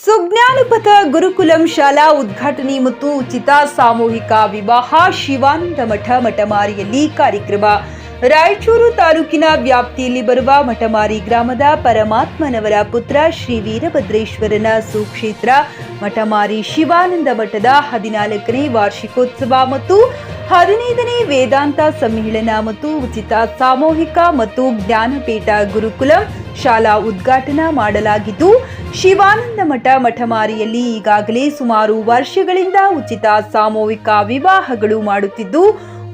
ಸುಜ್ಞಾನಪಥ ಗುರುಕುಲಂ ಶಾಲಾ ಉದ್ಘಾಟನೆ ಮತ್ತು ಉಚಿತ ಸಾಮೂಹಿಕ ವಿವಾಹ ಶಿವಾನಂದ ಮಠ ಮಠಮಾರಿಯಲ್ಲಿ ಕಾರ್ಯಕ್ರಮ. ರಾಯಚೂರು ತಾಲೂಕಿನ ವ್ಯಾಪ್ತಿಯಲ್ಲಿ ಬರುವ ಮಠಮಾರಿ ಗ್ರಾಮದ ಪರಮಾತ್ಮನವರ ಪುತ್ರ ಶ್ರೀ ವೀರಭದ್ರೇಶ್ವರನ ಸುಕ್ಷೇತ್ರ, ಮಠಮಾರಿ ಶಿವಾನಂದ ಮಠದ ಹದಿನಾಲ್ಕನೇ ವಾರ್ಷಿಕೋತ್ಸವ ಮತ್ತು ಹದಿನೈದನೇ ವೇದಾಂತ ಸಮ್ಮೇಳನ ಮತ್ತು ಉಚಿತ ಸಾಮೂಹಿಕ ಮತ್ತು ಜ್ಞಾನಪೀಠ ಗುರುಕುಲಂ ಶಾಲಾ ಉದ್ಘಾಟನಾ ಮಾಡಲಾಗಿದ್ದು ಶಿವಾನಂದ ಮಠ ಮಠಮಾರಿಯಲ್ಲಿ ಈಗಾಗಲೇ ಸುಮಾರು ವರ್ಷಗಳಿಂದ ಉಚಿತ ಸಾಮೂಹಿಕ ವಿವಾಹಗಳು ಮಾಡುತ್ತಿದ್ದು,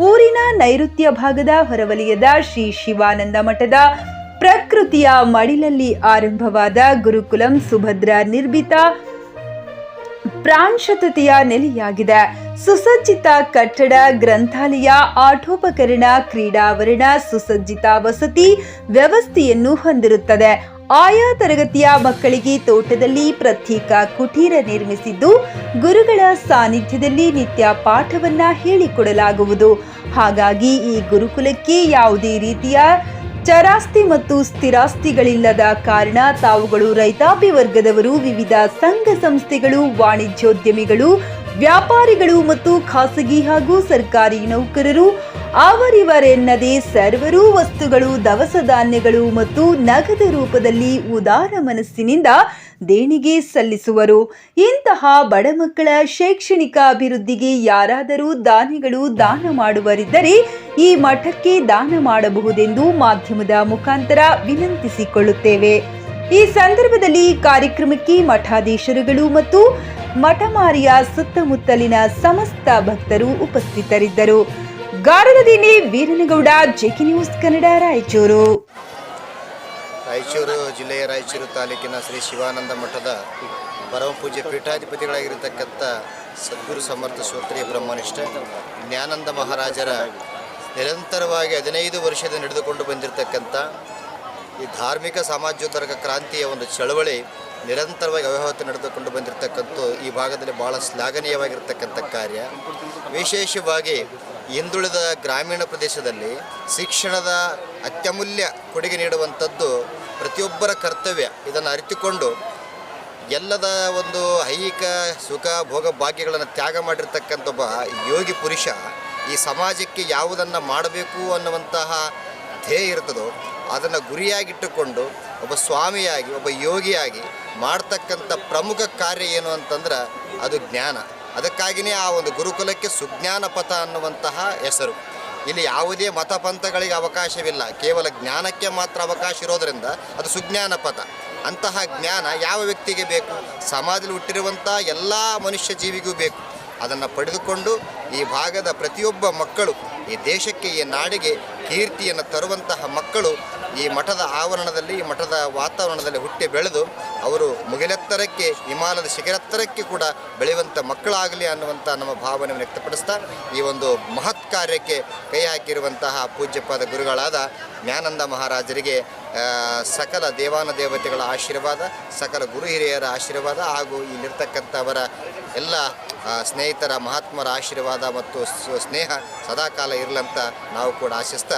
ಊರಿನ ನೈಋತ್ಯ ಭಾಗದ ಹೊರವಲಯದ ಶ್ರೀ ಶಿವಾನಂದ ಮಠದ ಪ್ರಕೃತಿಯ ಮಡಿಲಲ್ಲಿ ಆರಂಭವಾದ ಗುರುಕುಲಂ ಸುಭದ್ರ ನಿರ್ಮಿತ ಪ್ರಾಂಶತತೆಯ ನೆಲೆಯಾಗಿದೆ. ಸುಸಜ್ಜಿತ ಕಟ್ಟಡ, ಗ್ರಂಥಾಲಯ, ಆಟೋಪಕರಣ, ಕ್ರೀಡಾವರಣ, ಸುಸಜ್ಜಿತ ವಸತಿ ವ್ಯವಸ್ಥೆಯನ್ನು ಹೊಂದಿರುತ್ತದೆ. ಆಯಾ ತರಗತಿಯ ಮಕ್ಕಳಿಗೆ ತೋಟದಲ್ಲಿ ಪ್ರತ್ಯೇಕ ಕುಟೀರ ನಿರ್ಮಿಸಿದ್ದು ಗುರುಗಳ ಸಾನ್ನಿಧ್ಯದಲ್ಲಿ ನಿತ್ಯ ಪಾಠವನ್ನ ಹೇಳಿಕೊಡಲಾಗುವುದು. ಹಾಗಾಗಿ ಈ ಗುರುಕುಲಕ್ಕೆ ಯಾವುದೇ ರೀತಿಯ ಚರಾಸ್ತಿ ಮತ್ತು ಸ್ಥಿರಾಸ್ತಿಗಳಿಲ್ಲದ ಕಾರಣ ತಾವುಗಳು ರೈತಾಪಿ ವರ್ಗದವರು ವಿವಿಧ ಸಂಘ ಸಂಸ್ಥೆಗಳು, ವಾಣಿಜ್ಯೋದ್ಯಮಿಗಳು ವ್ಯಾಪಾರಿಗಳು ಮತ್ತು ಖಾಸಗಿ ಹಾಗೂ ಸರ್ಕಾರಿ ನೌಕರರು ಅವರಿವರೆನ್ನದೇ ಸರ್ವರೂ ವಸ್ತುಗಳು, ದವಸ ಧಾನ್ಯಗಳು ಮತ್ತು ನಗದು ರೂಪದಲ್ಲಿ ಉದಾರ ಮನಸ್ಸಿನಿಂದ ದೇಣಿಗೆ ಸಲ್ಲಿಸುವರು. ಇಂತಹ ಬಡ ಮಕ್ಕಳ ಶೈಕ್ಷಣಿಕ ಅಭಿವೃದ್ಧಿಗೆ ಯಾರಾದರೂ ದಾನಿಗಳು ದಾನ ಮಾಡುವರಿದ್ದರೆ ಈ ಮಠಕ್ಕೆ ದಾನ ಮಾಡಬಹುದೆಂದು ಮಾಧ್ಯಮದ ಮುಖಾಂತರ ವಿನಂತಿಸಿಕೊಳ್ಳುತ್ತೇವೆ. ಈ ಸಂದರ್ಭದಲ್ಲಿ ಕಾರ್ಯಕ್ರಮಕ್ಕೆ ಮಠಾಧೀಶರುಗಳು ಮತ್ತು ಮಠಮಾರಿಯ ಸುತ್ತಮುತ್ತಲಿನ ಸಮಸ್ತ ಭಕ್ತರು ಉಪಸ್ಥಿತರಿದ್ದರು. ಗಾರಲದಿನಿ ವೀರನಗೌಡ, ಜೆಕೆ ನ್ಯೂಸ್ ಕನ್ನಡ, ರಾಯಚೂರು. ರಾಯಚೂರು ಜಿಲ್ಲೆಯ ರಾಯಚೂರು ತಾಲೂಕಿನ ಶ್ರೀ ಶಿವಾನಂದ ಮಠದ ಪರಮ ಪೂಜೆ ಪೀಠಾಧಿಪತಿಗಳಾಗಿರತಕ್ಕಂಥ ಸದ್ಗುರು ಸಮರ್ಥ ಶ್ರೋತ್ರಿಯ ಬ್ರಹ್ಮನಿಷ್ಠ, ಜ್ಞಾನಂದ ಮಹಾರಾಜರ ನಿರಂತರವಾಗಿ ಹದಿನೈದು ವರ್ಷದ ನಡೆದುಕೊಂಡು ಬಂದಿರತಕ್ಕಂಥ ಈ ಧಾರ್ಮಿಕ ಸಮಾಜೋತ್ತರಕ ಕ್ರಾಂತಿಯ ಒಂದು ಚಳವಳಿ ನಿರಂತರವಾಗಿ ಅವ್ಯವಹಾರ ನಡೆದುಕೊಂಡು ಬಂದಿರತಕ್ಕಂಥ ಈ ಭಾಗದಲ್ಲಿ ಭಾಳ ಶ್ಲಾಘನೀಯವಾಗಿರ್ತಕ್ಕಂಥ ಕಾರ್ಯ. ವಿಶೇಷವಾಗಿ ಹಿಂದುಳಿದ ಗ್ರಾಮೀಣ ಪ್ರದೇಶದಲ್ಲಿ ಶಿಕ್ಷಣದ ಅತ್ಯಮೂಲ್ಯ ಕೊಡುಗೆ ನೀಡುವಂಥದ್ದು ಪ್ರತಿಯೊಬ್ಬರ ಕರ್ತವ್ಯ. ಇದನ್ನು ಅರಿತುಕೊಂಡು ಎಲ್ಲದ ಒಂದು ಐಹಿಕ ಸುಖ ಭೋಗ ಭಾಗ್ಯಗಳನ್ನು ತ್ಯಾಗ ಮಾಡಿರ್ತಕ್ಕಂಥ ಒಬ್ಬ ಯೋಗಿ ಪುರುಷ ಈ ಸಮಾಜಕ್ಕೆ ಯಾವುದನ್ನು ಮಾಡಬೇಕು ಅನ್ನುವಂತಹ ಧ್ಯೇಯ ಇರ್ತದೋ ಅದನ್ನು ಗುರಿಯಾಗಿಟ್ಟುಕೊಂಡು ಒಬ್ಬ ಸ್ವಾಮಿಯಾಗಿ, ಒಬ್ಬ ಯೋಗಿಯಾಗಿ ಮಾಡ್ತಕ್ಕಂಥ ಪ್ರಮುಖ ಕಾರ್ಯ ಏನು ಅಂತಂದ್ರೆ ಅದು ಜ್ಞಾನ. ಅದಕ್ಕಾಗಿಯೇ ಆ ಒಂದು ಗುರುಕುಲಕ್ಕೆ ಸುಜ್ಞಾನ ಪಥ ಅನ್ನುವಂತಹ ಹೆಸರು. ಇಲ್ಲಿ ಯಾವುದೇ ಮತಪಂಥಗಳಿಗೆ ಅವಕಾಶವಿಲ್ಲ. ಕೇವಲ ಜ್ಞಾನಕ್ಕೆ ಮಾತ್ರ ಅವಕಾಶ ಇರೋದರಿಂದ ಅದು ಸುಜ್ಞಾನ ಪಥ ಅಂತಹ ಜ್ಞಾನ ಯಾವ ವ್ಯಕ್ತಿಗೆ ಬೇಕು? ಸಮಾಜದಲ್ಲಿ ಹುಟ್ಟಿರುವಂಥ ಎಲ್ಲ ಮನುಷ್ಯ ಜೀವಿಗೂ ಬೇಕು. ಅದನ್ನು ಪಡೆದುಕೊಂಡು ಈ ಭಾಗದ ಪ್ರತಿಯೊಬ್ಬ ಮಕ್ಕಳು ಈ ದೇಶಕ್ಕೆ, ಈ ನಾಡಿಗೆ ಕೀರ್ತಿಯನ್ನು ತರುವಂತಹ ಮಕ್ಕಳು ಈ ಮಠದ ಆವರಣದಲ್ಲಿ, ಈ ಮಠದ ವಾತಾವರಣದಲ್ಲಿ ಹುಟ್ಟಿ ಬೆಳೆದು ಅವರು ಮುಗಿಲೆತ್ತರಕ್ಕೆ ಹಿಮಾಲಯದ ಶಿಖರೆತ್ತರಕ್ಕೆ ಕೂಡ ಬೆಳೆಯುವಂಥ ಮಕ್ಕಳಾಗಲಿ ಅನ್ನುವಂಥ ನಮ್ಮ ಭಾವನೆಯನ್ನು ವ್ಯಕ್ತಪಡಿಸ್ತಾ ಈ ಒಂದು ಮಹತ್ ಕಾರ್ಯಕ್ಕೆ ಕೈ ಹಾಕಿರುವಂತಹ ಪೂಜ್ಯಪಾದ ಗುರುಗಳಾದ ಜ್ಞಾನಂದ ಮಹಾರಾಜರಿಗೆ ಸಕಲ ದೇವಾನ ದೇವತೆಗಳ ಆಶೀರ್ವಾದ, ಸಕಲ ಗುರು ಹಿರಿಯರ ಆಶೀರ್ವಾದ ಹಾಗೂ ಇಲ್ಲಿರ್ತಕ್ಕಂಥವರ ಎಲ್ಲ ಸ್ನೇಹಿತರ ಮಹಾತ್ಮರ ಆಶೀರ್ವಾದ ಮತ್ತು ಸ್ನೇಹ ಸದಾಕಾಲ ಇರಲಂತ ನಾವು ಕೂಡ ಆಶಿಸ್ತಾ